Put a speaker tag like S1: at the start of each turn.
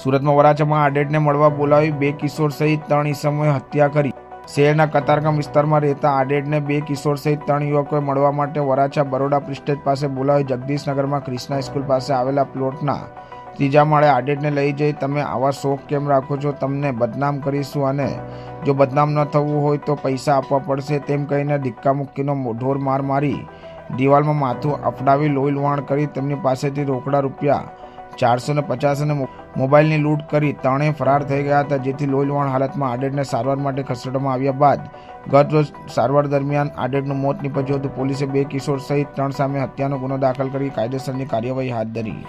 S1: સુરતમાં વરાછામાં આડેડને મળવા બોલાવી બે કિશોર સહિત ત્રણ ઈસમોએ હત્યા કરી. શહેરના કતારગામ વિસ્તારમાં રહેતા આડેડને બે કિશોર સહિત ત્રણ યુવકોએ મળવા માટે વરાછા બરોડા પ્રિસ્ટેજ પાસે બોલાવી જગદીશનગરમાં ક્રિષ્ના સ્કૂલ પાસે આવેલા પ્લોટના ત્રીજા માળે આડેડને લઈ જઈ તમે આવા શોખ કેમ રાખો છો? તમને બદનામ કરીશું અને જો બદનામ ન થવું હોય તો પૈસા આપવા પડશે તેમ કહીને ધિક્કામુક્કીનો ઢોર માર મારી દિવાલમાં માથું અફડાવી લોહી લોહાણ કરી તેમની પાસેથી રોકડા રૂપિયા ચારસો ને પચાસ અને મો- મોબાઈલની લૂંટ કરી ત્રણેય ફરાર થઈ ગયા હતા, જેથી લોહી હાલતમાં આડેડને સારવાર માટે ખસેડવામાં આવ્યા બાદ, ગત રોજ સારવાર દરમિયાન આડેડનું મોત નીપજ્યું હતું. પોલીસે બે કિશોર સહિત ત્રણ સામે હત્યાનો ગુનો દાખલ કરી કાયદેસરની કાર્યવાહી હાથ ધરી.